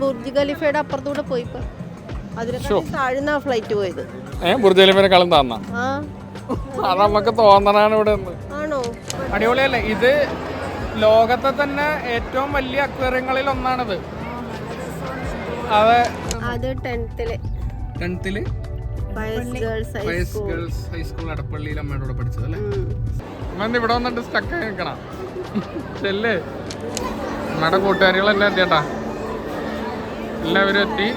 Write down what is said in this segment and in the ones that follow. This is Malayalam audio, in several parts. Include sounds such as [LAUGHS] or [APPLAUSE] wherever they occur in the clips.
ബുർജ് ഖലീഫയുടെ അപ്പുറത്തൂടെ പോയി ഇപ്പൊ അതിനൊക്കെ താഴ്ന്ന ഫ്ലൈറ്റ് പോയത്. ഏ ബുർജ് ഖലീഫിനെക്കാളും താന്ന ആ. അത് നമുക്ക് തോന്നണാണ് ഇവിടെ ആണോ? അടിപൊളിയല്ലേ? ഇത് ലോകത്തെ തന്നെ ഏറ്റവും വലിയ അക്വേറിയങ്ങളിൽ ഒന്നാണത്. അതെ. അത് ടെൻത്തിൽ ടെൻത്തിൽ ഗേൾസ് ഹൈസ്കൂൾ അടപ്പള്ളിയിൽ അമ്മയുടെ പഠിച്ചത് അല്ലേ? അമ്മ ഇവിടെ വന്നിട്ട് സ്റ്റക്ക് നിൽക്കണം. ചെല്ലേ. നമ്മുടെ കൂട്ടുകാരികളെല്ലാം എത്തിയേട്ടാ എല്ലാവരും എത്തി.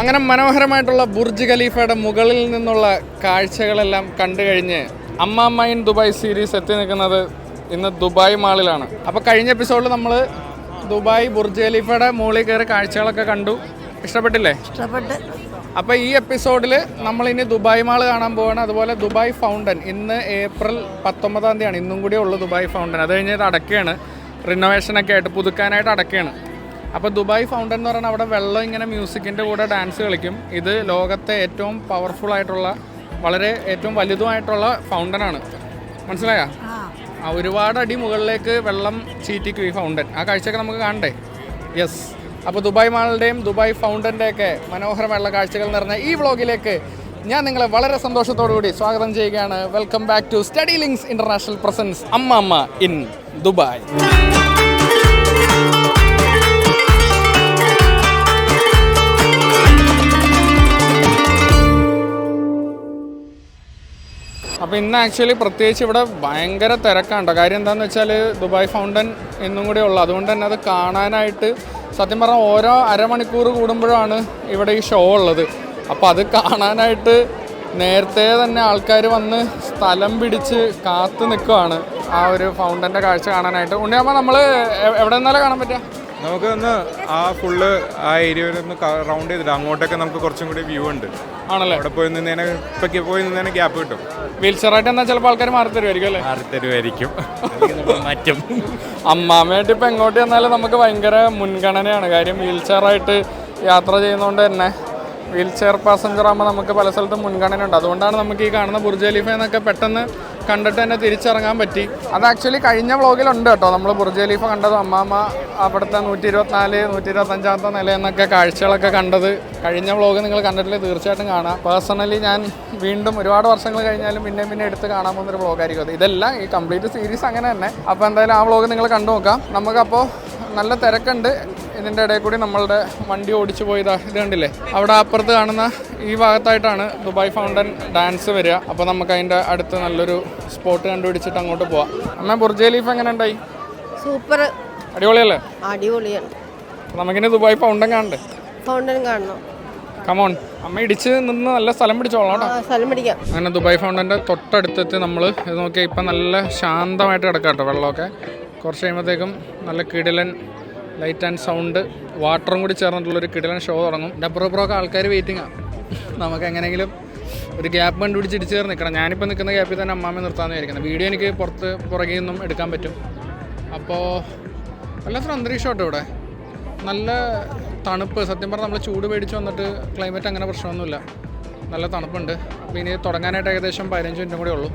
അങ്ങനെ മനോഹരമായിട്ടുള്ള ബുർജ് ഖലീഫയുടെ മുകളിൽ നിന്നുള്ള കാഴ്ചകളെല്ലാം കണ്ടു കഴിഞ്ഞ് അമ്മാമ്മ ഇൻ ദുബായ് സീരീസ് എത്തി നിൽക്കുന്നത് ഇന്ന് ദുബായ് മാളിലാണ്. അപ്പോൾ കഴിഞ്ഞ എപ്പിസോഡിൽ നമ്മൾ ദുബായ് ബുർജ് ഖലീഫയുടെ മുകളിൽ കയറി കാഴ്ചകളൊക്കെ കണ്ടു. ഇഷ്ടപ്പെട്ടില്ലേ? ഇഷ്ടപ്പെട്ട്. അപ്പോൾ ഈ എപ്പിസോഡിൽ നമ്മൾ ഇനി ദുബായ് മാൾ കാണാൻ പോവാണ്. അതുപോലെ ദുബായ് ഫൗണ്ടൻ ഇന്ന് ഏപ്രിൽ പത്തൊമ്പതാം തീയതിയാണ്. ഇന്നും കൂടി ഉള്ളു ദുബായ് ഫൗണ്ടൻ. അത് കഴിഞ്ഞ് ഇത് അടക്കുകയാണ് റിനോവേഷനൊക്കെ ആയിട്ട് പുതുക്കാനായിട്ട് അടക്കുകയാണ് അപ്പോൾ ദുബായ് ഫൗണ്ടൻ എന്ന് പറഞ്ഞാൽ അവിടെ വെള്ളം ഇങ്ങനെ മ്യൂസിക്കിന്റെ കൂടെ ഡാൻസ് കളിക്കും. ഇത് ലോകത്തെ ഏറ്റവും പവർഫുൾ ആയിട്ടുള്ള വളരെ ഏറ്റവും വലുതുമായിട്ടുള്ള ഫൗണ്ടനാണ്. മനസ്സിലായോ? ആ. ഒരുപാട് അടി മുകളിലേക്ക് വെള്ളം ചീറ്റിക്കും ഈ ഫൗണ്ടൻ. ആ കാഴ്ചയൊക്കെ നമുക്ക് കാണണ്ടേ? യെസ് അപ്പോൾ ദുബായ് മാളിന്റെയും ദുബായ് ഫൗണ്ടന്റെ ഒക്കെ മനോഹരമായുള്ള കാഴ്ചകൾ നിറഞ്ഞ ഈ വ്ളോഗിലേക്ക് ഞാൻ നിങ്ങളെ വളരെ സന്തോഷത്തോടു കൂടി സ്വാഗതം ചെയ്യുകയാണ്. Welcome back to study links international presence അമ്മ അമ്മ ഇൻ ദുബായ്. അപ്പോൾ ഇന്ന് ആക്ച്വലി പ്രത്യേകിച്ച് ഇവിടെ ഭയങ്കര തിരക്കാണ് കാര്യം എന്താണെന്ന് വെച്ചാൽ ദുബായ് ഫൗണ്ടൻ എന്നും കൂടെ ഉള്ളു. അതുകൊണ്ട് തന്നെ അത് കാണാനായിട്ട് സത്യം പറഞ്ഞാൽ ഓരോ അരമണിക്കൂർ കൂടുമ്പോഴാണ് ഇവിടെ ഈ ഷോ ഉള്ളത്. അപ്പോൾ അത് കാണാനായിട്ട് നേരത്തെ തന്നെ ആൾക്കാർ വന്ന് സ്ഥലം പിടിച്ച് കാത്തു നിൽക്കുവാണ് ആ ഒരു ഫൗണ്ടന്റെ കാഴ്ച കാണാനായിട്ട്. ഉണ്ണിയമ്മ നമ്മൾ എവിടെ നിന്നാലും കാണാൻ പറ്റുക നമുക്ക് ഒന്ന് ആ ഫുള്ള് ആ ഏരിയ ഒന്ന് റൗണ്ട് ചെയ്തിട്ട് അങ്ങോട്ടൊക്കെ നമുക്ക് കുറച്ചും കൂടി വ്യൂ ഉണ്ട്. ആണല്ലോ? അവിടെ പോയി നിന്നേനെ ഇപ്പൊ പോയി നിന്നേനെ ഗ്യാപ്പ് കിട്ടും. വീൽച്ചറായിട്ട് എന്നാൽ ചിലപ്പോൾ ആൾക്കാർ മാറി തരുമായിരിക്കും അല്ലേ? മാറി തരുമായിരിക്കും [LAUGHS] മറ്റും. അമ്മാമയായിട്ട് ഇപ്പം എങ്ങോട്ട് ചെന്നാലും നമുക്ക് ഭയങ്കര മുൻഗണനയാണ്. കാര്യം വീൽ ചെയറായിട്ട് യാത്ര ചെയ്യുന്നതുകൊണ്ട് തന്നെ വീൽ ചെയർ പാസഞ്ചർ ആകുമ്പോൾ നമുക്ക് പല സ്ഥലത്തും മുൻഗണന ഉണ്ട് അതുകൊണ്ടാണ് നമുക്ക് ഈ കാണുന്ന ബുർജ് ഖലീഫ എന്നൊക്കെ പെട്ടെന്ന് കണ്ടിട്ട് തന്നെ തിരിച്ചിറങ്ങാൻ പറ്റി. അത് ആക്ച്വലി കഴിഞ്ഞ വ്ളോഗിലുണ്ട് കേട്ടോ. നമ്മൾ ബുർജ് ഖലീഫ കണ്ടത് അമ്മാമ അവിടുത്തെ നൂറ്റി ഇരുപത്തിനാല് നൂറ്റി ഇരുപത്തഞ്ചാമത്തെ നില എന്നൊക്കെ കാഴ്ചകളൊക്കെ കണ്ടത്. കഴിഞ്ഞ വ്ളോഗ് നിങ്ങൾ കണ്ടിട്ടില്ലേ? തീർച്ചയായിട്ടും കാണാം. പേഴ്സണലി ഞാൻ വീണ്ടും ഒരുപാട് വർഷങ്ങൾ കഴിഞ്ഞാലും പിന്നെയും പിന്നെ എടുത്ത് കാണാൻ പോകുന്നൊരു വ്ളോഗായിരിക്കും അത്. ഇതെല്ലാം ഈ കംപ്ലീറ്റ് സീരീസ് അങ്ങനെ തന്നെ. അപ്പോൾ എന്തായാലും ആ വ്ളോഗ് നിങ്ങൾ കണ്ടു നോക്കാം നമുക്കപ്പോൾ നല്ല തിരക്കുണ്ട്. ഇതിന്റെ ഇടയിൽ കൂടി നമ്മളുടെ വണ്ടി ഓടിച്ചു പോയതാ. ഇത് കണ്ടില്ലേ? അവിടെ അപ്പുറത്ത് കാണുന്ന ഈ ഭാഗത്തായിട്ടാണ് ദുബായ് ഫൗണ്ടൻ ഡാൻസ് വരിക. അപ്പോൾ നമുക്ക് അതിന്റെ അടുത്ത് നല്ലൊരു സ്പോട്ട് കണ്ടുപിടിച്ചിട്ട് അങ്ങോട്ട് പോവാം. അമ്മ ബുർജേ ലീഫ് എങ്ങനെ ഉണ്ടായി? സൂപ്പർ. അടിപൊളിയല്ലേ? അടിപൊളിയാണ്. നമുക്കിനി ദുബായ് ഫൗണ്ടൻ കാണണ്ടേ? ഫൗണ്ടൻ കാണണം. കമോൺ അമ്മ ഇടിച്ച് നിന്ന് നല്ല സ്ഥലം പിടിച്ചോളാം സ്ഥലം പിടിക്കാം. അങ്ങനെ ദുബായ് ഫൗണ്ടന്റെ തൊട്ടടുത്തെത്തി നമ്മൾ ഇത് നോക്കിയാൽ ഇപ്പം നല്ല ശാന്തമായിട്ട് കിടക്കാം കേട്ടോ വെള്ളമൊക്കെ. കുറച്ച് കഴിയുമ്പോഴത്തേക്കും നല്ല കിടിലൻ ലൈറ്റ് ആൻഡ് സൗണ്ട് വാട്ടറും കൂടി ചേർന്നിട്ടുള്ളൊരു കിടിലൻ ഷോ തുടങ്ങും. ഡബ്രോബ്രോക്കെ ആൾക്കാർ വെയിറ്റിംഗാണ് നമുക്ക് എങ്ങനെയെങ്കിലും ഒരു ഗ്യാപ്പ് കണ്ടുപിടിച്ച് ഇടിച്ച് കയറി നിൽക്കണം. ഞാനിപ്പോൾ നിൽക്കുന്ന ഗ്യാപ്പിൽ തന്നെ അമ്മാമ്മ നിർത്താമെന്ന് വിചാരിക്കുന്നത് വീഡിയോ എനിക്ക് പുറത്ത് പുറകിൽ നിന്നും എടുക്കാൻ പറ്റും. അപ്പോൾ വല്ലാത്തൊരു അന്തരീക്ഷം കേട്ടോ ഇവിടെ. നല്ല തണുപ്പ്. സത്യം പറഞ്ഞാൽ നമ്മൾ ചൂട് മേടിച്ച് വന്നിട്ട് ക്ലൈമറ്റ് അങ്ങനെ പ്രശ്നമൊന്നുമില്ല. നല്ല തണുപ്പുണ്ട്. അപ്പോൾ ഇനി തുടങ്ങാനായിട്ട് ഏകദേശം പതിനഞ്ച് മിനിറ്റും കൂടെ ഉള്ളൂ.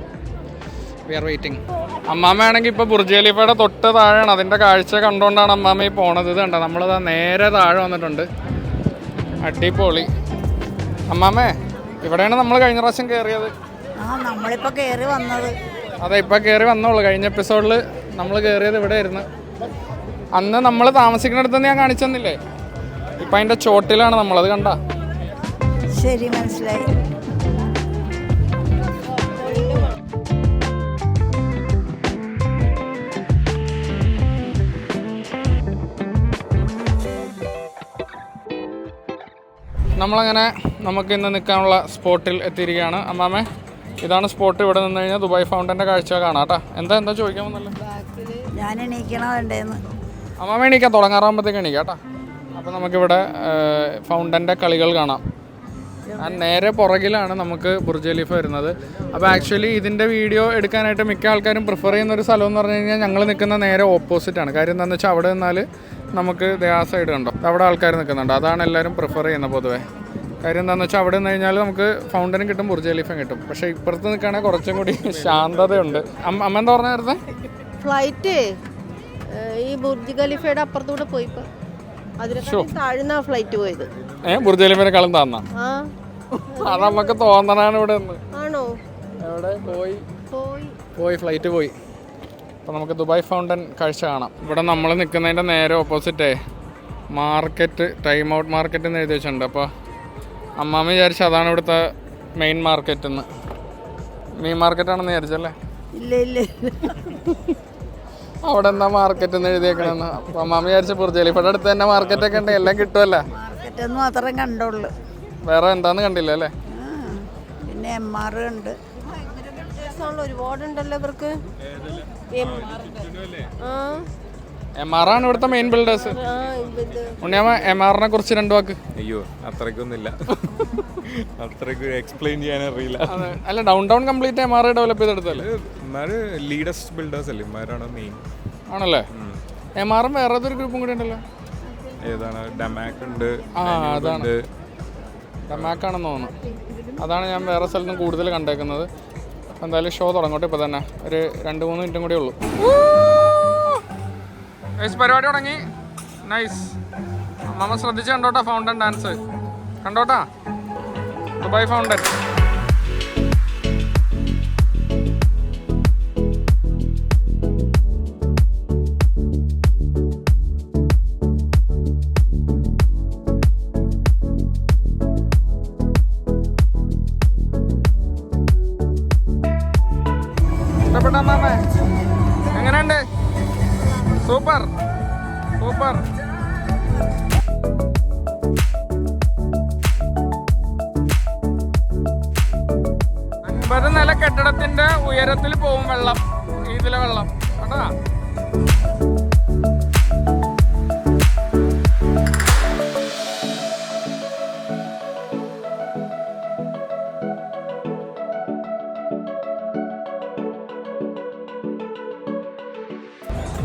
വി ആർ വെയിറ്റിംഗ് അമ്മാമ്മയാണെങ്കിൽ ഇപ്പോൾ ബുർജ് ഖലീഫയുടെ തൊട്ട് താഴെയാണ്. അതിന്റെ കാഴ്ച കണ്ടുകൊണ്ടാണ് അമ്മാമ്മ ഈ പോണത്. ഇത് കണ്ട? നമ്മളിതാ നേരെ താഴെ വന്നിട്ടുണ്ട്. അടിപൊളി. അമ്മാമ്മേ ഇവിടെയാണ് നമ്മൾ കഴിഞ്ഞ പ്രാവശ്യം കയറിയത് വന്നത്. അതെ ഇപ്പോൾ കയറി വന്നോളൂ. കഴിഞ്ഞ എപ്പിസോഡിൽ നമ്മൾ കയറിയത് ഇവിടെ ആയിരുന്നു അന്ന് നമ്മൾ താമസിക്കുന്നിടത്ത് ഞാൻ കാണിച്ചു തന്നില്ലേ? ഇപ്പം അതിന്റെ ചോട്ടിലാണ് നമ്മളത് കണ്ട? ശരി മനസ്സിലായി. നമ്മളങ്ങനെ നമുക്ക് ഇന്ന് നിൽക്കാനുള്ള സ്പോട്ടിൽ എത്തിയിരിക്കുകയാണ്. അമ്മാമേ ഇതാണ് സ്പോട്ട് ഇവിടെ നിന്ന് കഴിഞ്ഞാൽ ദുബായ് ഫൗണ്ടന്റെ കാഴ്ച കാണാം കേട്ടോ. എന്താ എന്താ ചോദിക്കാൻ വന്നല്ലോ? ഞാൻ എണീക്കണോ വേണ്ടേന്ന്? അമ്മാമ എണീക്കാൻ തുടങ്ങാറാകുമ്പോഴത്തേക്ക് എണീക്കാം കേട്ടോ. അപ്പോൾ നമുക്കിവിടെ ഫൗണ്ടന്റെ കളികൾ കാണാം. ആ നേരെ പുറകിലാണ് നമുക്ക് ബുർജ് ഖലീഫ വരുന്നത്. അപ്പോൾ ആക്ച്വലി ഇതിന്റെ വീഡിയോ എടുക്കാനായിട്ട് മിക്ക ആൾക്കാരും പ്രിഫർ ചെയ്യുന്ന ഒരു സ്ഥലം എന്ന് പറഞ്ഞു കഴിഞ്ഞാൽ ഞങ്ങൾ നിൽക്കുന്ന നേരെ ഓപ്പോസിറ്റ് ആണ്. കാര്യം എന്താണെന്ന് വെച്ചാൽ അവിടെ നിന്നാൽ നമുക്ക് ദേഹ ആ സൈഡ് കണ്ടോ? അവിടെ ആൾക്കാർ നിൽക്കുന്നുണ്ട്. അതാണ് എല്ലാവരും പ്രിഫർ ചെയ്യുന്നത് പൊതുവേ. കാര്യം എന്താണെന്ന് വെച്ചാൽ അവിടെ നിന്ന് കഴിഞ്ഞാൽ നമുക്ക് ഫൗണ്ടനും കിട്ടും ബുർജ് ഖലീഫയും കിട്ടും. പക്ഷെ ഇപ്പുറത്ത് നിൽക്കുകയാണെങ്കിൽ കുറച്ചും കൂടി [LAUGHS] ശാന്തതയുണ്ട്. അമ്മ എന്താ പറഞ്ഞ നേരത്തെ? ഫ്ലൈറ്റ് ഈ ബുർജ് ഖലീഫയുടെ അപ്പുറത്തൂടെ പോയിപ്പോ. അതിനെക്കാളും താഴ്ന്ന ഫ്ലൈറ്റ് പോയത്. ഏ ബുർജ് ഖലീഫിനെക്കാളും താന്ന ആ. അത് നമുക്ക് തോന്നണാണ് ഇവിടെ ആണോ? എവിടെ? പോയി. പോയി. പോയി ഫ്ലൈറ്റ് പോയി. അപ്പോൾ നമുക്ക് ദുബായ് ഫൗണ്ടൻ കാഴ്ച കാണാം. ഇവിടെ നമ്മൾ നിൽക്കുന്നതിന്റെ നേരെ ഓപ്പോസിറ്റേ മാർക്കറ്റ് ടൈം ഔട്ട് മാർക്കറ്റ് എന്ന് എഴുതി വെച്ചിട്ടുണ്ട്. അപ്പോൾ അമ്മാമ്മ വിചാരിച്ചു അതാണ് ഇവിടുത്തെ മെയിൻ മാർക്കറ്റ് എന്ന്. മീൻ മാർക്കറ്റാണെന്ന് വിചാരിച്ചല്ലേ? ഇല്ല ഇല്ല അവിടെ എന്താ മാർക്കറ്റ് എന്ന് എഴുതിയേക്കണെന്ന്? അമ്മാമ്മ വിചാരിച്ച ബുർജലി ഇവിടെ അടുത്ത് തന്നെ മാർക്കറ്റൊക്കെ ഉണ്ട്. എല്ലാം കിട്ടുമല്ലേ മാർക്കറ്റ് മാത്രം കണ്ടുള്ളൂ. വേറെ എന്താന്ന് കണ്ടില്ല അല്ലേ? പിന്നെ എം ആർ ഉണ്ട്. ഒരുപാടുണ്ടല്ലോ ഇവർക്ക്. ആ. എം ആർ ആണ് ഇവിടുത്തെ മെയിൻ ബിൽഡേഴ്സ് ഉണ്ണിയമ്മ എം ആറിനെ കുറിച്ച് രണ്ട് വാക്ക്. അയ്യോ അത്രയ്ക്കൊന്നുമില്ല. അത്രയ്ക്ക് എക്സ്പ്ലെയിൻ ചെയ്യാൻ അറിയില്ല. അല്ല downtown complete M R develop ചെയ്തെടുത്തല്ലേ Emaar ലീഡസ്റ്റ് ബിൽഡേഴ്സ് അല്ലേ? ഇമാരാണ് മെയിൻ ആണല്ലേ? എം ആറും വേറെ ഏതൊരു ഗ്രൂപ്പും കൂടി ഉണ്ടല്ലോ? ഏതാണ്? ഡമാക് ഉണ്ട് ആ, അതാണ്. ഡമാക് ആണെന്ന് തോന്നുന്നു. അതാണ് ഞാൻ വേറെ സ്ഥലത്തും കൂടുതൽ കണ്ടേക്കുന്നത്. എന്തായാലും ഷോ തുടങ്ങോട്ടെ ഇപ്പോൾ തന്നെ. ഒരു രണ്ട് മൂന്ന് മിനിറ്റും കൂടി ഉള്ളൂ. Guys, പരിപാടി തുടങ്ങി. നൈസ് നമ്മൾ ശ്രദ്ധിച്ച് കണ്ടോട്ടാ ഫൗണ്ടൻ ഡാൻസ് കണ്ടോട്ടാ? ദുബായ് ഫൗണ്ടൻ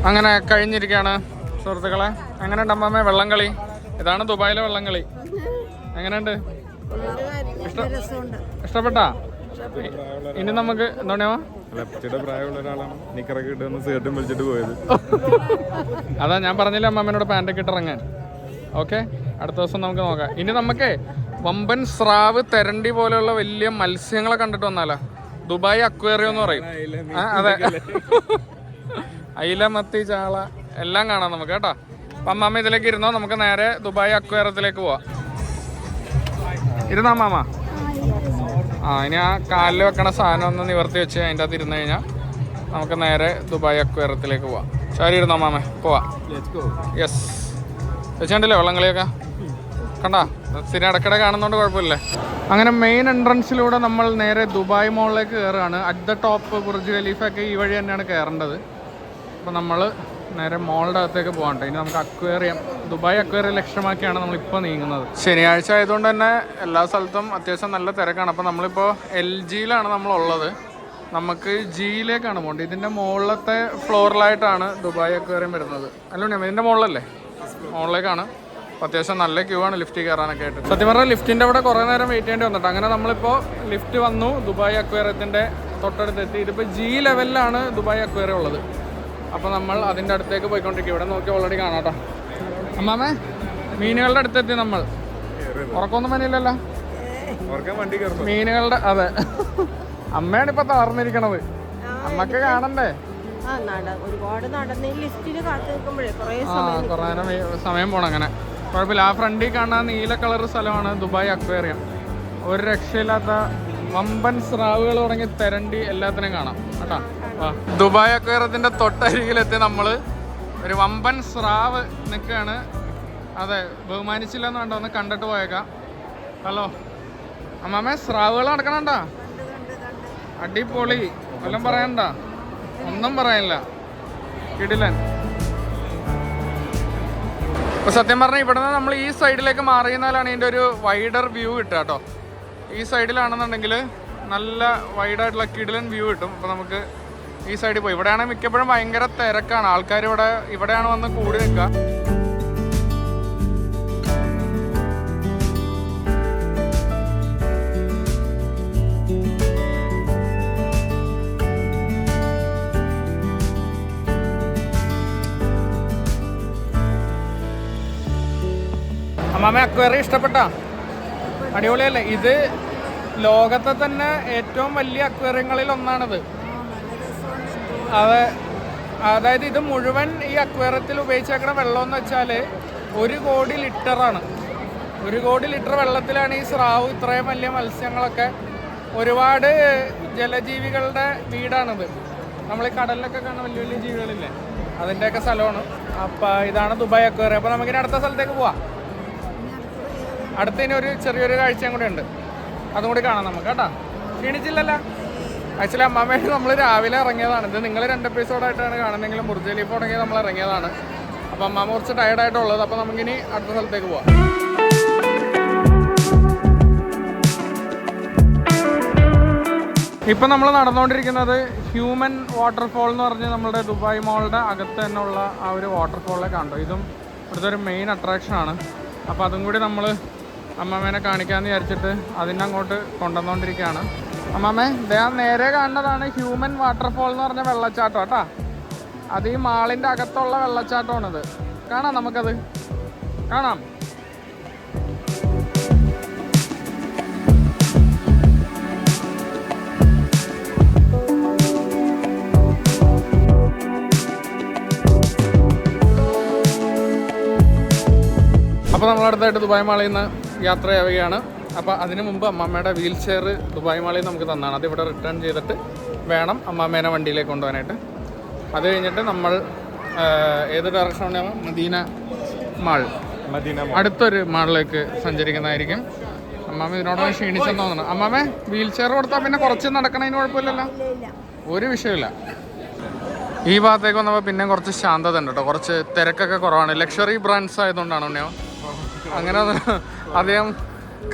അങ്ങനെ കഴിഞ്ഞിരിക്കുകയാണ് സുഹൃത്തുക്കളെ. എങ്ങനെയുണ്ട് അമ്മമ്മേ വെള്ളം കളി. ഇതാണ് ദുബായിലെ വെള്ളം കളി. എങ്ങനെയുണ്ട്? ഇഷ്ടപ്പെട്ടാ? ഇനി നമുക്ക് എന്താ അല്ല പ്രായമുള്ള ഒരാളാണ്. നിക്കറൊക്കെ ഇട്ട് സേർട്ടും വലിച്ചിട്ട് പോയത്. അതാ ഞാൻ പറഞ്ഞില്ല അമ്മമ്മനോട് പാന്റൊക്കെ ഇട്ട് ഇറങ്ങാൻ ഓക്കെ? അടുത്ത ദിവസം നമുക്ക് നോക്കാം. ഇനി നമുക്ക് വമ്പൻ സ്രാവ് തെരണ്ടി പോലെയുള്ള വലിയ മത്സ്യങ്ങളെ കണ്ടിട്ട് വന്നാലോ? ദുബായ് അക്വേറിയം എന്ന് പറയും. അതെ. [LAUGHS] അയില മത്തി ചാള എല്ലാം കാണാം നമുക്ക് കേട്ടോ. അപ്പം അമ്മാമ്മ ഇതിലേക്ക് ഇരുന്നോ? നമുക്ക് നേരെ ദുബായ് അക്വേറിയത്തിലേക്ക് പോവാം. ഇരുന്നാ മാമ ആ ഇനി ആ കാലിൽ വെക്കണ സാധനം ഒന്ന് നിവർത്തി വെച്ച് അതിന്റെ അകത്ത് ഇരുന്ന് കഴിഞ്ഞാൽ നമുക്ക് നേരെ ദുബായ് അക്വേറിയത്തിലേക്ക് പോവാം. ശരി ഇരുന്നോ മാമ പോവാം. യെസ് വെച്ചിട്ടില്ലേ വള്ളംകളിയൊക്കെ? കണ്ടാ? സ്ഥിരം ഇടയ്ക്കിടെ കാണുന്നതുകൊണ്ട് കുഴപ്പമില്ലേ. അങ്ങനെ മെയിൻ എൻട്രൻസിലൂടെ നമ്മൾ നേരെ ദുബായ് മോളിലേക്ക് കയറുകയാണ് അറ്റ് ദ ടോപ്പ് ബുർജ് ഖലീഫൊക്കെ ഈ വഴി തന്നെയാണ് കയറേണ്ടത് അപ്പോൾ നമ്മൾ നേരെ മോളുടെ അകത്തേക്ക് പോകണ്ടേ ഇനി നമുക്ക് അക്വേറിയം ദുബായ് അക്വേറിയം ലക്ഷ്യമാക്കിയാണ് നമ്മളിപ്പോൾ നീങ്ങുന്നത്. ശനിയാഴ്ച ആയതുകൊണ്ട് തന്നെ എല്ലാ സ്ഥലത്തും അത്യാവശ്യം നല്ല തിരക്കാണ്. അപ്പോൾ നമ്മളിപ്പോൾ എൽ ജിയിലാണ് നമ്മളുള്ളത്. നമുക്ക് ജിയിലേക്കാണ് പോകേണ്ടത്. ഇതിന്റെ മുകളിലത്തെ ഫ്ലോറിലായിട്ടാണ് ദുബായ് അക്വേറിയം വരുന്നത്. അല്ല ഉണ്ണിയമ്മ ഇതിന്റെ മുകളിലല്ലേ മുകളിലേക്കാണ് അത്യാവശ്യം നല്ല ക്യൂ ആണ് ലിഫ്റ്റ് കയറാനൊക്കെ ആയിട്ട്. സത്യം പറഞ്ഞാൽ ലിഫ്റ്റിന്റെ അവിടെ കുറേ നേരം വെയിറ്റ് ചെയ്യേണ്ടി വന്നിട്ട് അങ്ങനെ നമ്മളിപ്പോൾ ലിഫ്റ്റ് വന്നു ദുബായ് അക്വേറിയത്തിന്റെ തൊട്ടടുത്തെത്തി ഇതിപ്പോൾ ജി ലെവലിലാണ് ദുബായ് അക്വേറിയം ഉള്ളത്. അപ്പോൾ നമ്മൾ അതിന്റെ അടുത്തേക്ക് പോയിക്കൊണ്ടിരിക്കും ഇവിടെ നോക്കി ഓൾറെഡി കാണാട്ടോ അമ്മാമേ മീനുകളുടെ അടുത്തെത്തി നമ്മൾ. ഉറക്കമൊന്നും പനിയില്ലല്ലോ മീനുകളുടെ അതെ. അമ്മയാണ് ഇപ്പൊ തളർന്നിരിക്കണത് അമ്മയ്ക്ക് കാണണ്ടേ? ഒരുപാട് നടന്ന് ലിസ്റ്റിൽ കാത്തു നിൽക്കുമ്പോഴേ കുറേ നേരം സമയം പോണം അങ്ങനെ. കുഴപ്പമില്ല. ആ ഫ്രണ്ടിൽ കാണുന്ന നീല കളർ സ്ഥലമാണ് ദുബായ് അക്വേറിയം. ഒരു രക്ഷയില്ലാത്ത വമ്പൻ സ്രാവുകൾ തുടങ്ങി തെരണ്ടി എല്ലാത്തിനും കാണാം. കേട്ടാ. ദുബായ് അക്വേറത്തിന്റെ തൊട്ടരികിലെത്തി നമ്മൾ. ഒരു വമ്പൻ സ്രാവ് നിൽക്കുകയാണ് അതെ ബഹുമാനിച്ചില്ല എന്ന് വേണ്ട ഒന്ന് കണ്ടിട്ട് പോയേക്കാം. ഹലോ? അമ്മാമേ സ്രാവുകൾ നടക്കണണ്ട? അടിപൊളി. എല്ലാം പറയണ്ട. ഒന്നും പറയാനില്ല കിടിലൻ. സത്യം പറഞ്ഞാൽ ഇവിടുന്ന് നമ്മൾ ഈ സൈഡിലേക്ക് മാറിയെന്നാലാണ് ഇതിന്റെ ഒരു വൈഡർ വ്യൂ കിട്ടുക കേട്ടോ. ഈ സൈഡിലാണെന്നുണ്ടെങ്കിൽ നല്ല വൈഡായിട്ടുള്ള കിടിലൻ വ്യൂ കിട്ടും. അപ്പോൾ നമുക്ക് ഈ സൈഡിൽ പോയി. ഇവിടെയാണെങ്കിൽ മിക്കപ്പോഴും ഭയങ്കര തിരക്കാണ്. ആൾക്കാർ ഇവിടെ ഇവിടെയാണ് വന്ന് കൂടി നിൽക്കുക. അമ്മാമ അക്വേറിയം ഇഷ്ടപ്പെട്ട? അടിപൊളിയല്ലേ? ഇത് ലോകത്തെ തന്നെ ഏറ്റവും വലിയ അക്വേറിയങ്ങളിൽ ഒന്നാണത്. അത് അതായത് ഇത് മുഴുവൻ ഈ അക്വേറിയത്തിൽ ഉപയോഗിച്ചേക്കണ വെള്ളം എന്ന് വെച്ചാൽ ഒരു കോടി ലിറ്ററാണ്. ഒരു കോടി ലിറ്റർ വെള്ളത്തിലാണ് ഈ സ്രാവ് ഇത്രയും വലിയ മത്സ്യങ്ങളൊക്കെ. ഒരുപാട് ജലജീവികളുടെ വീടാണിത്. നമ്മൾ ഈ കടലിലൊക്കെ കാണുന്ന വലിയ വലിയ ജീവികളില്ലേ? അതിന്റെയൊക്കെ സ്ഥലമാണ്. അപ്പം ഇതാണ് ദുബായ് അക്വേറിയം. അപ്പോൾ നമുക്കിനി അടുത്ത സ്ഥലത്തേക്ക് പോവാം. അടുത്തതിന് ഒരു ചെറിയൊരു കാഴ്ചയും കൂടെ ഉണ്ട്. അതും കൂടി കാണാം നമുക്ക് കേട്ടോ. ക്ഷീണിച്ചില്ലല്ലോ. ആക്ച്വലി അമ്മാമ്മയായിട്ട് നമ്മൾ രാവിലെ ഇറങ്ങിയതാണ്. ഇത് നിങ്ങൾ രണ്ട് എപ്പിസോഡായിട്ടാണ് കാണുന്നതെങ്കിലും ബുർജ് പോണെങ്കിൽ നമ്മൾ ഇറങ്ങിയതാണ്. അപ്പോൾ അമ്മാമ്മ കുറച്ച് ടയർഡായിട്ടുള്ളത് അപ്പോൾ നമുക്കിനി അടുത്ത സ്ഥലത്തേക്ക് പോവാം. ഇപ്പം നമ്മൾ നടന്നുകൊണ്ടിരിക്കുന്നത് ഹ്യൂമൻ വാട്ടർഫോൾ എന്ന് പറഞ്ഞ് നമ്മുടെ ദുബായ് മോളുടെ അകത്ത് തന്നെയുള്ള ആ ഒരു വാട്ടർഫോളിലെ കണ്ടു. ഇതും ഇവിടുത്തെ ഒരു മെയിൻ അട്രാക്ഷനാണ് അപ്പോൾ അതും കൂടി നമ്മൾ അമ്മാമ്മേനെ കാണിക്കാമെന്ന് വിചാരിച്ചിട്ട് അതിനങ്ങോട്ട് കൊണ്ടുവന്നുകൊണ്ടിരിക്കുകയാണ് അമ്മമ്മേ ആ നേരെ കാണുന്നതാണ് ഹ്യൂമൻ വാട്ടർഫോൾ എന്ന് പറഞ്ഞ വെള്ളച്ചാട്ടം കേട്ടാ? അത് ഈ മാളിന്റെ അകത്തുള്ള വെള്ളച്ചാട്ടമാണിത്. കാണാം നമുക്കത്. കാണാം. അപ്പോൾ നമ്മളടുത്തായിട്ട് ദുബായ് മാളിൽ നിന്ന് യാത്രയാവുകയാണ്. അപ്പോൾ അതിനു മുമ്പ് അമ്മമ്മയുടെ വീൽ ചെയർ ദുബായ് മാളിൽ നിന്ന് നമുക്ക് തന്നാണ്. അത് ഇവിടെ റിട്ടേൺ ചെയ്തിട്ട് വേണം അമ്മമ്മേനെ വണ്ടിയിലേക്ക് കൊണ്ടുപോകാനായിട്ട്. അത് കഴിഞ്ഞിട്ട് നമ്മൾ ഏത് ഡയറക്ഷനാണ് മദീന മാൾ. മദീന അടുത്തൊരു മാളിലേക്ക് സഞ്ചരിക്കുന്നതായിരിക്കും. അമ്മാമ്മ ഇതിനോടൊപ്പം ക്ഷീണിച്ചെന്ന് തോന്നുന്നു. അമ്മാമ്മ വീൽ ചെയർ കൊടുത്താൽ പിന്നെ കുറച്ച് നടക്കണതിന് കുഴപ്പമില്ലല്ലോ? ഒരു വിഷയമില്ല. ഈ ഭാഗത്തേക്ക് വന്നപ്പോൾ പിന്നെ കുറച്ച് ശാന്തത ഉണ്ട് കേട്ടോ. കുറച്ച് തിരക്കൊക്കെ കുറവാണ്. ലക്ഷറി ബ്രാൻഡ്സ് ആയതുകൊണ്ടാണ് ഉണ്ണിയോ? അങ്ങനെ അധികം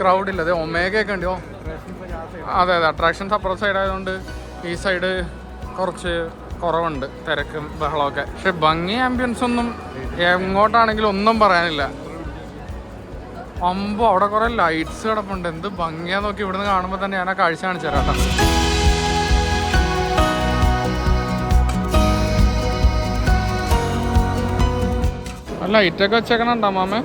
ക്രൗഡില്ല അതെ ഒമേഗയൊക്കെ ഉണ്ട് അതെ അതെ. അട്രാക്ഷൻസ് അപ്പുറം സൈഡ് ആയതുകൊണ്ട് ഈ സൈഡ് കുറച്ച് കുറവുണ്ട്. തിരക്കും ബഹളമൊക്കെ. പക്ഷെ ഭംഗി ആംബിയൻസ് ഒന്നും എങ്ങോട്ടാണെങ്കിലും ഒന്നും പറയാനില്ല. അമ്പോ അവിടെ കുറെ ലൈറ്റ്സ് കിടപ്പുണ്ട്. എന്ത് ഭംഗിയാ നോക്കി ഇവിടുന്ന് കാണുമ്പോൾ തന്നെ ഞാൻ ആ കാഴ്ച കാണിച്ചു തരാം കേട്ടോ. ലൈറ്റൊക്കെ വെച്ചേക്കണുണ്ടോ മാമേ?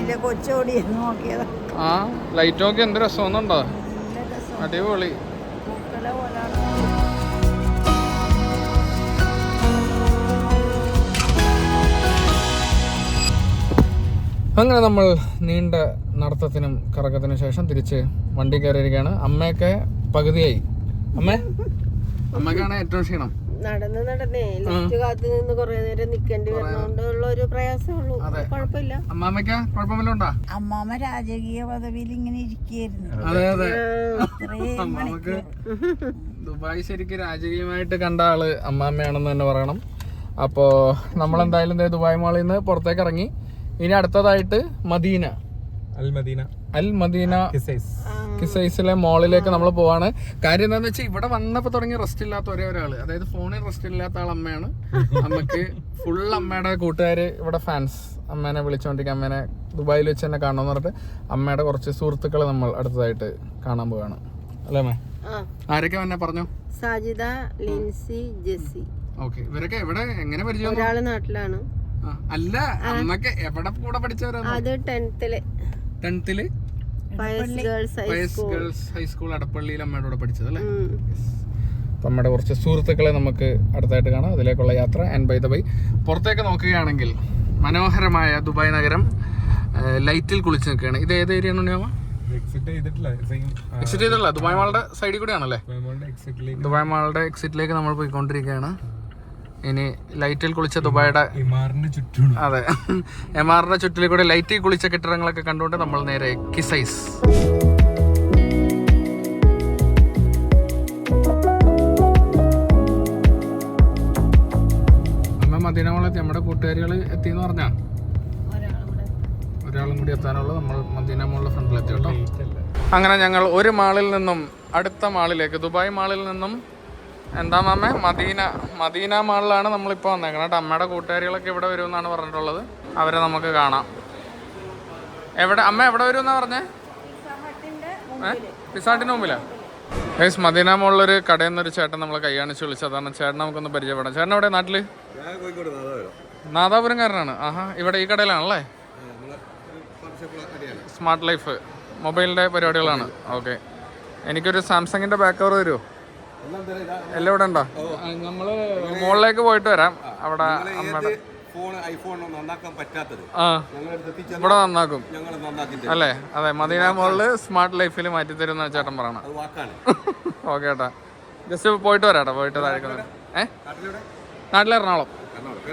ഞാനില്ലേ കൊച്ചോടി നോക്കിയത്. ആ ലൈറ്റ് നോക്കി എന്ത് രസമൊന്നുണ്ടോ അടിപൊളി. അങ്ങനെ നമ്മൾ നീണ്ട നടത്തത്തിനും കറക്കത്തിനും ശേഷം തിരിച്ച് വണ്ടി കയറിയിരിക്കുകയാണ്. അമ്മയൊക്കെ പകുതിയായി. അമ്മേ അമ്മക്കാണ് ഏറ്റവും ക്ഷീണം. നടന്ന് നടന്നേ ലിഫ്റ്റ് കാത്തു നിന്ന് കുറെ നേരം നിക്കേണ്ടി വരുന്നോണ്ടുള്ള ഒരു പ്രയാസമുള്ളൂ. കുഴപ്പമില്ല. അമ്മാമ്മയ്ക്ക്? അമ്മാമ്മ രാജകീയ പദവിയിൽ ഇങ്ങനെ ഇരിക്കുകയായിരുന്നു. അതെ അതെ. ഇത്രയും അമ്മാമ്മക്ക് ദുബായ് ശരിക്കും രാജകീയമായിട്ട് കണ്ട ആൾ അമ്മാമ്മയാണെന്ന് തന്നെ പറയണം. അപ്പോൾ നമ്മളെന്തായാലും ദേ ദുബായ് മാളിൽ നിന്ന് പുറത്തേക്ക് ഇറങ്ങി. ഇനി അടുത്തതായിട്ട് Madina. Al Madina Al Madina കിസൈസിലെ മോളിലേക്ക് നമ്മൾ പോവാണ്. കാര്യം എന്താന്ന് വെച്ചാൽ ഇവിടെ വന്നപ്പോ തുടങ്ങി റെസ്റ്റ് ഇല്ലാത്ത ഒരേ ഒരാൾ. അതായത് ഫോണിൽ റെസ്റ്റ് ഇല്ലാത്ത ആൾ അമ്മയാണ്. അമ്മയ്ക്ക് ഫുൾ അമ്മയുടെ കൂട്ടുകാര് ഇവിടെ ഫാൻസ് അമ്മേനെ വിളിച്ചോണ്ടിരിക്കുക അമ്മേനെ ദുബായിൽ വെച്ച് തന്നെ കാണണമെന്ന് പറഞ്ഞിട്ട് അമ്മയുടെ കുറച്ച് സുഹൃത്തുക്കളെ നമ്മൾ അടുത്തതായിട്ട് കാണാൻ പോവാണ്. അല്ലേ അമ്മേ? ആരൊക്കെ എന്നെ പറഞ്ഞു? സാജിദ ലിൻസി ജെസ്സി. ഓക്കെ. ഇവരൊക്കെ എവിടെ? എങ്ങനെ പരിചയം? ഒരാൾ നാട്ടിലാണ്. അല്ല അമ്മയ്ക്ക് എവിടെ കൂടെ പഠിച്ചവരാണ് അത് ടെൻത്തിൽ ടെൻത്തിൽ പയസ് ഗേൾസ് ഹൈസ്കൂൾ അടപ്പള്ളിയിൽ അമ്മയുടെ കൂടെ പഠിച്ചത് അല്ലേ? നമ്മുടെ കുറച്ച് സുഹൃത്തുക്കളെ നമുക്ക് അടുത്തായിട്ട് കാണാം. അതിലേക്കുള്ള യാത്ര. ആൻഡ് ബൈ ദ ബൈ പുറത്തേക്ക് നോക്കുകയാണെങ്കിൽ മനോഹരമായ ദുബായ് നഗരം ലൈറ്റിൽ കുളിച്ച് നിൽക്കുകയാണ്. ഇത് ഏത് ഏരിയ എക്സിറ്റ് ചെയ്തിട്ടില്ല. ദുബായ് മാളുടെ സൈഡിൽ കൂടെയാണല്ലേ? ദുബായ് മാളുടെ എക്സിറ്റിലേക്ക് നമ്മൾ പോയിക്കൊണ്ടിരിക്കുകയാണ്. ഇനി ലൈറ്റിൽ കുളിച്ച ദുബായുടെ അതെ. എം ആറിന്റെ ചുറ്റിൽ കൂടെ ലൈറ്റിൽ കുളിച്ച കെട്ടിടങ്ങളൊക്കെ കണ്ടുകൊണ്ട് നമ്മൾ നേരെ കിസൈസ്. മദീനമോളെത്തി നമ്മുടെ കൂട്ടുകാരികൾ എത്തിയെന്ന് പറഞ്ഞാ? ഒരാളും കൂടി എത്താനുള്ളത് നമ്മൾ മദീന മോളിലെ ഫ്രണ്ടിലെത്തി കേട്ടോ. അങ്ങനെ ഞങ്ങൾ ഒരു മാളിൽ നിന്നും അടുത്ത മാളിലേക്ക് ദുബായ് മാളിൽ നിന്നും എന്താ മാമ? മദീന മദീന മാളിലാണ് നമ്മളിപ്പോൾ വന്നേക്കുന്നത് കേട്ടോ. അമ്മയുടെ കൂട്ടുകാരികളൊക്കെ ഇവിടെ വരുമെന്നാണ് പറഞ്ഞിട്ടുള്ളത്. അവരെ നമുക്ക് കാണാം. എവിടെ അമ്മ എവിടെ വരുമെന്നാ പറഞ്ഞേ? പിസാട്ടിന് മുമ്പിലാ? ഏസ് മദീന മോളിലൊരു കടയിൽ നിന്നൊരു ചേട്ടൻ നമ്മളെ കൈ കാണിച്ച് വിളിച്ചതാണ് ചേട്ടൻ നമുക്കൊന്ന് പരിചയപ്പെടാം. ചേട്ടൻ എവിടെ? നാട്ടിൽ? നാദാപുരംകാരനാണ്. ആഹാ ഇവിടെ ഈ കടയിലാണല്ലേ? Smart life. മൊബൈലിന്റെ പരിപാടികളാണ്. ഓക്കെ. എനിക്കൊരു സാംസങ്ങിന്റെ ബാക്ക് കവർ തരുമോ എല്ലാം ഇവിടെ ഉണ്ടോ? നമ്മൾ മുകളിലേക്ക് പോയിട്ട് വരാം. അവിടെ അമ്മയുടെ ഫോൺ ഐഫോൺ നന്നാക്കാൻ പറ്റാത്തത്? ഇവിടെ നന്നാക്കും. ഞങ്ങൾ നന്നാക്കി തരും. അല്ലേ? അതെ മദീന മോളിൽ സ്മാർട്ട് ലൈഫിൽ മാറ്റി തരുന്ന ചേട്ടൻ പറയണം. അത് വാക്കാണ്. [LAUGHS] ഓക്കെ ഏട്ടാ ജസ്റ്റ് പോയിട്ട് വരാട്ടോ പോയിട്ട് താഴേക്ക് ഏ? നാട്ടിലെ എറണാകുളം.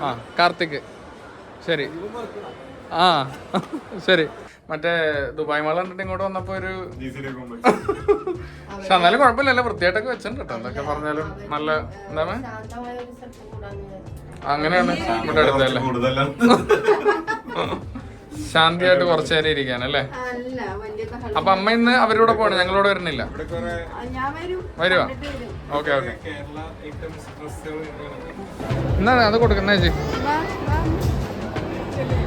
ആ കാർത്തിക്. ശരി. ആ [LAUGHS] ശരി. മറ്റേ ദുബായ് മാൾ കണ്ടിട്ട് ഇങ്ങോട്ട് വന്നപ്പോ ഒരു പക്ഷെ എന്നാലും കുഴപ്പമില്ലല്ലോ വൃത്തിയായിട്ടൊക്കെ വെച്ചിട്ടുണ്ട് കേട്ടോ. എന്തൊക്കെ പറഞ്ഞാലും നല്ല എന്താണ്? അങ്ങനെയാണ് ഇവിടെ അടുത്തല്ലേ ശാന്തിയായിട്ട് കുറച്ചു നേരം ഇരിക്കാൻ അല്ലേ? വലിയ ബഹളം. അപ്പൊ അമ്മ ഇന്ന് അവരോട് പോകണം ഞങ്ങളോട് വരുന്നില്ല. ആ, ഞാൻ വരും. വരുവാ? വരും. Okay okay. കേരള ഐറ്റംസ് ഡ്രസ്സുകൾ എന്നാ അത് കൊടുക്കുന്നേ ചേച്ചി.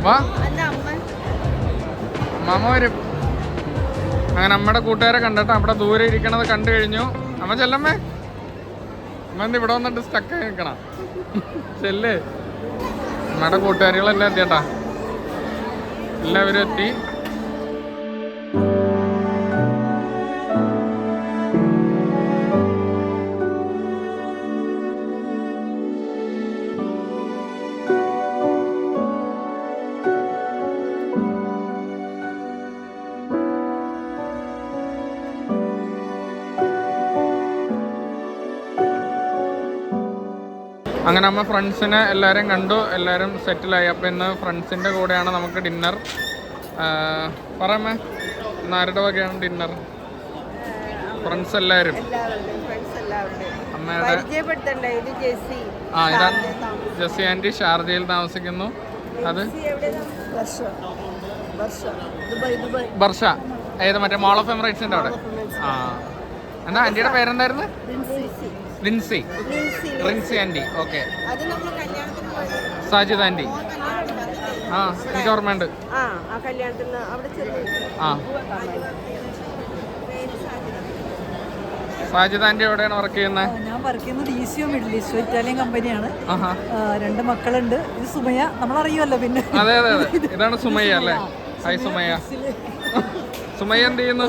വാ, വാ. വാ അല്ല അമ്മ മാമ വരും അങ്ങനെ നമ്മുടെ കൂട്ടുകാരെ കണ്ടിട്ട് അവിടെ ദൂരെ ഇരിക്കണത് കണ്ടു കഴിഞ്ഞു. അമ്മ ചെല്ലമ്മേ. അമ്മ ഇവിടെ വന്നിട്ട് സ്റ്റക്ക് നിൽക്കണം. ചെല്ലേ. അമ്മയുടെ കൂട്ടുകാരികളെല്ലാം എത്തിയട്ടാ എല്ലാവരും എത്തി. അങ്ങനെ നമ്മൾ ഫ്രണ്ട്സിനെ എല്ലാവരും കണ്ടു എല്ലാവരും സെറ്റിലായി അപ്പം ഇന്ന് ഫ്രണ്ട്സിന്റെ കൂടെയാണ് നമുക്ക് ഡിന്നർ പറയാമേ ഇന്ന് ആരുടെ വകയാണ് ഡിന്നർ ഫ്രണ്ട്സ് എല്ലാവരും അമ്മയുടെ ആ ഇതാണ് ജെസ്സി ആന്റി ഷാർജയിൽ താമസിക്കുന്നു. അത് ബർഷ ഏത് മറ്റേ മോൾ ഓഫ് എമിറേറ്റ്സിന്റെ അവിടെ? ആ. എന്താ ആന്റിയുടെ പേരെന്തായിരുന്നു? Lincy. Lincy Rincy aunty okay. Sajid aunty. ആ എനിക്ക് ഓർമ്മയുണ്ട് ആ സാജിദ് ആന്റി എവിടെയാണ് വർക്ക് ചെയ്യുന്നത് ഞാൻ വർക്ക് ചെയ്യുന്നത് ഈസിയോ മിഡിൽ ഈസ്റ്റ് ഇറ്റാലിയൻ കമ്പനിയാണ് രണ്ട് മക്കളുണ്ട്. ഇത് സുമയ നമ്മളറിയുമല്ലോ പിന്നെ. അതെ അതെ അതെ. ഇതാണ് സുമയ അല്ലേ? ഹായ് സുമയ സുമയ എന്ത് ചെയ്യുന്നു?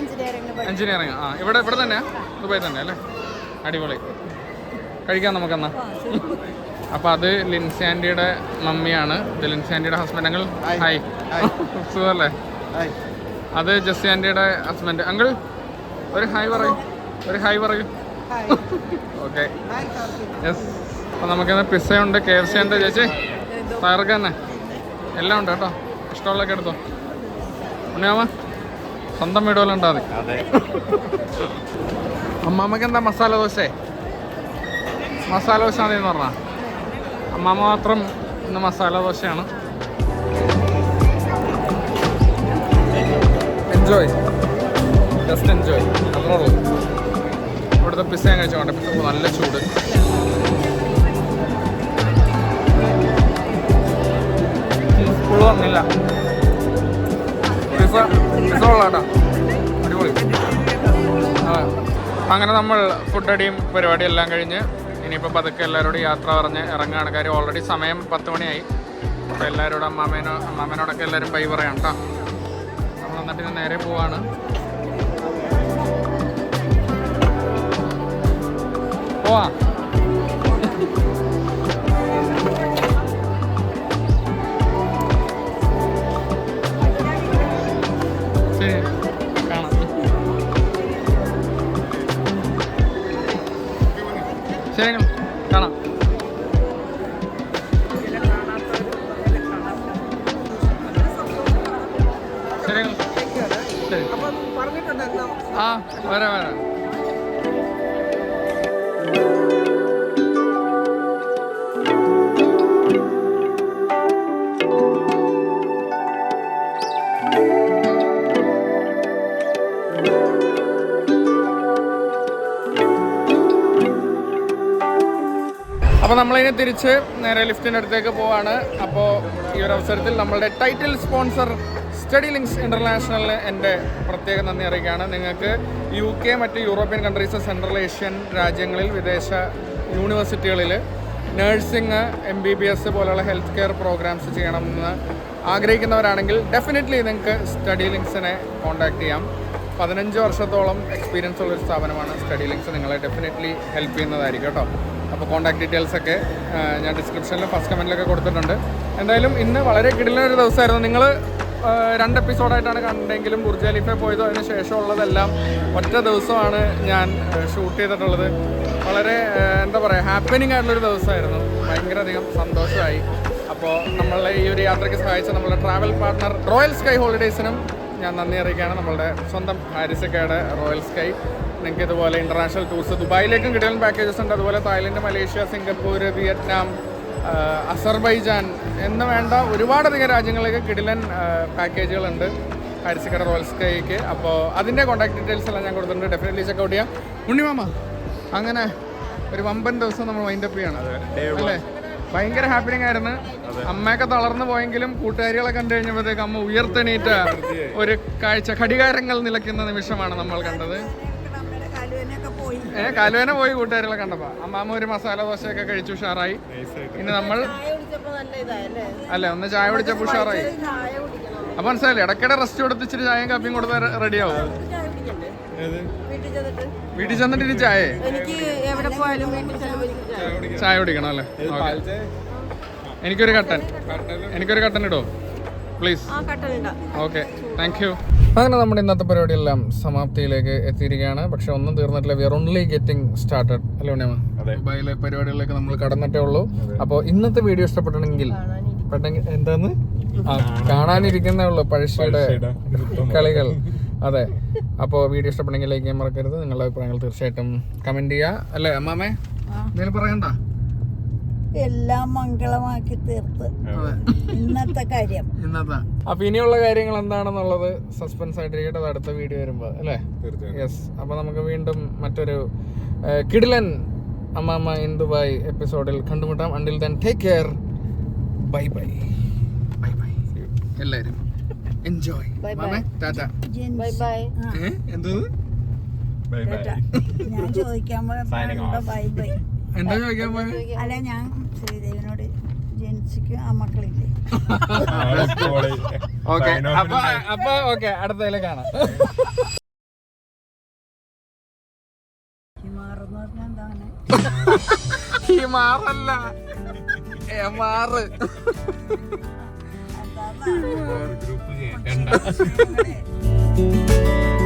എഞ്ചിനീയറിംഗ് എഞ്ചിനീയറിംഗ് ആ. ഇവിടെ ഇവിടെ തന്നെയാ? ദുബായ് തന്നെ അല്ലേ? അടിപൊളി. കഴിക്കാം നമുക്കെന്നാ. അപ്പോൾ അത് ലിൻസി ആന്റിയുടെ മമ്മിയാണ്. ഇത് ലിൻസി ആന്റിയുടെ ഹസ്ബൻഡ് അങ്കിൾ ഹായ്. സുഖല്ലേ? അത് ജസ്സി ആന്റിയുടെ ഹസ്ബൻഡ് അങ്കിൾ ഒരു ഹായ് പറയൂ. ഒരു ഹായ് പറയൂ. ഓക്കെ. യെസ്. അപ്പോൾ നമുക്കിന്ന് പിസ്സയുണ്ട് കെ എഫ് സി ഉണ്ട്. ചേച്ചി തയ്യാറൊക്കെ തന്നെ. എല്ലാം ഉണ്ട് കേട്ടോ. ഇഷ്ടമുള്ളതൊക്കെ എടുത്തോ. ഉണ്ണിയാമ സ്വന്തം വീട് പോലെ ഉണ്ടാ മതി. [LAUGHS] അമ്മാമ്മക്ക് എന്താ മസാല ദോശ? മസാല ദോശ മതി എന്ന് പറഞ്ഞാ? അമ്മാമ്മ മാത്രം ഇന്ന് മസാല ദോശയാണ്. എൻജോയ് ജസ്റ്റ് എൻജോയ് അത്രേ ഇവിടുത്തെ പിസ്സ ഞാൻ കഴിച്ചോട്ടെ പിസ്സ നല്ല ചൂട്. സ്കൂൾ വന്നില്ല. പിസ്സ പിസ്സ കൊള്ളാട്ടോ അടിപൊളി. അതെ അങ്ങനെ നമ്മൾ ഫുഡ് അടിയും പരിപാടി എല്ലാം കഴിഞ്ഞ് ഇനിയിപ്പോൾ പതുക്കെ എല്ലാവരോടും യാത്ര പറഞ്ഞ് ഇറങ്ങുകയാണ്. കാര്യം ഓൾറെഡി സമയം പത്ത് മണിയായി. അപ്പോൾ എല്ലാവരോടും അമ്മാമേനോ അമ്മാമേനോടൊക്കെ എല്ലാവരും ബൈ പറയാം കേട്ടോ നമ്മൾ എന്നിട്ട് ഇന്ന് നേരെ പോവാണ്. പോവാ. ശരി. കാണാം. ശരി. ആ വരാം വരാം. നമ്മളിനി തിരിച്ച് നേരെ ലിഫ്റ്റിന്റെ അടുത്തേക്ക് പോവാണ്. അപ്പോൾ ഈ ഒരു അവസരത്തിൽ നമ്മളുടെ ടൈറ്റിൽ സ്പോൺസർ സ്റ്റഡി ലിങ്ക്സ് ഇന്റർനാഷണലിന് എന്റെ പ്രത്യേക നന്ദി അറിയിക്കുകയാണ്. നിങ്ങൾക്ക് യു കെ മറ്റ് യൂറോപ്യൻ കൺട്രീസ് സെൻട്രൽ ഏഷ്യൻ രാജ്യങ്ങളിൽ വിദേശ യൂണിവേഴ്സിറ്റികളിൽ nursing M B B S പോലെയുള്ള ഹെൽത്ത് കെയർ പ്രോഗ്രാംസ് ചെയ്യണമെന്ന് ആഗ്രഹിക്കുന്നവരാണെങ്കിൽ ഡെഫിനറ്റ്ലി നിങ്ങൾക്ക് സ്റ്റഡി ലിങ്ക്സിനെ കോൺടാക്ട് ചെയ്യാം. പതിനഞ്ച് വർഷത്തോളം എക്സ്പീരിയൻസ് ഉള്ള ഒരു സ്ഥാപനമാണ് സ്റ്റഡി ലിങ്ക്സ് നിങ്ങളെ ഡെഫിനറ്റ്ലി ഹെൽപ്പ് ചെയ്യുന്നതായിരിക്കും കേട്ടോ. അപ്പോൾ കോൺടാക്ട് ഡീറ്റെയിൽസ് ഒക്കെ ഞാൻ ഡിസ്ക്രിപ്ഷനിൽ ഫസ്റ്റ് കമന്റിലൊക്കെ കൊടുത്തിട്ടുണ്ട്. എന്തായാലും ഇന്ന് വളരെ കിടിലൻ ഒരു ദിവസമായിരുന്നു. നിങ്ങൾ രണ്ട് എപ്പിസോഡായിട്ടാണ് കണ്ടെങ്കിലും ബുർജ് ഖലീഫെ പോയതോ അതിന് ശേഷമുള്ളതെല്ലാം ഒറ്റ ദിവസമാണ് ഞാൻ ഷൂട്ട് ചെയ്തിട്ടുള്ളത്. വളരെ എന്താ പറയുക ഹാപ്പനിങ് ആയിട്ടുള്ളൊരു ദിവസമായിരുന്നു. ഭയങ്കരധികം സന്തോഷമായി. അപ്പോൾ നമ്മളെ ഈ ഒരു യാത്രയ്ക്ക് സഹായിച്ച നമ്മളുടെ ട്രാവൽ പാർട്ട്ണർ റോയൽ സ്കൈ ഹോളിഡേയ്സിനും ഞാൻ നന്ദി അറിയിക്കുകയാണ്. നമ്മളുടെ സ്വന്തം ഹാരിസക്കയുടെ റോയൽ സ്കൈ നിങ്ങൾക്ക് ഇതുപോലെ ഇന്റർനാഷണൽ ടൂർസ് ദുബായിലേക്കും കിട്ടിയ പാക്കേജസ് ഉണ്ട്. അതുപോലെ Thailand Malaysia Singapore Vietnam Azerbaijan എന്ന് വേണ്ട ഒരുപാടധികം രാജ്യങ്ങളിലേക്ക് കിടിലൻ പാക്കേജുകളുണ്ട് ഹാരിസക്കയുടെ റോയൽ സ്കൈക്ക് അപ്പോൾ അതിന്റെ കോൺടാക്ട് ഡീറ്റെയിൽസ് എല്ലാം ഞാൻ കൊടുത്തിട്ടുണ്ട്. ഡെഫിനറ്റ്ലി ചെക്കൗട്ട് ചെയ്യാം. ഉണ്ണിമാമ അങ്ങനെ ഒരു വമ്പൻ ദിവസം നമ്മൾ വൈൻഡപ്പ് ചെയ്യണം. അല്ലേ? ഭയങ്കര ഹാപ്പിനിങ് ആയിരുന്നു. അമ്മയൊക്കെ തളർന്നു പോയെങ്കിലും കൂട്ടുകാരികളെ കണ്ടു കഴിഞ്ഞപ്പോഴത്തേക്ക് അമ്മ ഉയർത്തെണീറ്റ ഒരു കാഴ്ച ഘടികാരങ്ങൾ നിലയ്ക്കുന്ന നിമിഷമാണ് നമ്മൾ കണ്ടത്. ഏഹ് കാലുവേന പോയി കൂട്ടുകാരികളെ കണ്ടപ്പോ. അമ്മാമ്മ ഒരു മസാല ദോശയൊക്കെ കഴിച്ചു ഉഷാറായി. ഇനി നമ്മൾ ചായ കുടിച്ചപ്പോ നല്ല ഇതായല്ലേ? അല്ല ഒന്ന് ചായ കുടിച്ചപ്പോ ഉഷാറായി. അപ്പൊ മനസ്സിലായില്ലേ? ഇടയ്ക്കിടെ റെസ്റ്റ് കൊടുത്ത് ഇച്ചിരി ചായയും കാപ്പിയും കൊടുത്താൽ റെഡിയാവും. വീട്ടിൽ ചെന്നിട്ട്. ഇനി ചായ? എനിക്ക് എവിടെ പോയാലും വീട്ടിൽ ചായ കുടിക്കണം. ചായ കുടിക്കണം അല്ലേ? ഓക്കെ. എനിക്കൊരു കട്ടൻ. എനിക്കൊരു കട്ടൻ ഇടോ. പ്ലീസ്. ഓക്കെ. താങ്ക് യു അങ്ങനെ നമ്മുടെ ഇന്നത്തെ പരിപാടിയെല്ലാം സമാപ്തിയിലേക്ക് എത്തിയിരിക്കുകയാണ്. പക്ഷെ ഒന്നും തീർന്നിട്ടില്ല. We are only getting started അല്ലേ ഉണ്ണിയമ്മ? ദുബായിലെ പരിപാടികളിലേക്ക് നമ്മൾ കടന്നിട്ടേ ഉള്ളൂ. അപ്പോൾ ഇന്നത്തെ വീഡിയോ ഇഷ്ടപ്പെട്ടിട്ടുണ്ടെങ്കിൽ പെട്ടെങ്കിൽ എന്താന്ന്? കാണാനിരിക്കുന്നേ ഉള്ളൂ. പഴശ്ശിയുടെ കളികൾ. അതെ. അപ്പോൾ വീഡിയോ ഇഷ്ടപ്പെട്ടെങ്കിൽ ലൈക്ക് ചെയ്യാൻ മറക്കരുത്. നിങ്ങളുടെ അഭിപ്രായങ്ങൾ തീർച്ചയായിട്ടും കമന്റ് ചെയ്യാ. അല്ലേ അമ്മാമേ? എന്തെങ്കിലും പറയണ്ട? എല്ലാം മംഗളമാക്കി തീർത്ത്. ഇന്നത്തെ കാര്യം. ഇന്നത്തെ. അപ്പൊ ഇനിയുള്ള കാര്യങ്ങൾ എന്താണെന്നുള്ളത് സസ്പെൻസ് ആയിട്ടിരിക്കട്ടെ. അത് അടുത്ത വീഡിയോ വരുമ്പോ അല്ലേ? യെസ് അപ്പൊ നമുക്ക് വീണ്ടും മറ്റൊരു കിടിലൻ അമ്മാമ്മ ഇൻ ദുബായ് എപ്പിസോഡിൽ കണ്ടുമുട്ടാം. Until then take care bye bye bye bye എല്ലാരും എൻജോയ് ടാറ്റ ബൈ ബൈ എന്തോ ഞാൻ ചോദിക്കാൻ പോയപ്പോ ബൈ ബൈ എന്താ ചോദിക്കാൻ പോയത് അല്ല ഞാൻ ശ്രീദേവിനോട് ജനിച്ചിക്ക് ആ മക്കളില്ലേ? ഓക്കെ അപ്പൊ അപ്പൊ ഓക്കെ അടുത്തതിലെ കാണാം. ഹിമാറെന്ന് പറഞ്ഞാൽ ഗ്രൂപ്പ് ചെയ്യണ്ട [LAUGHS] [LAUGHS]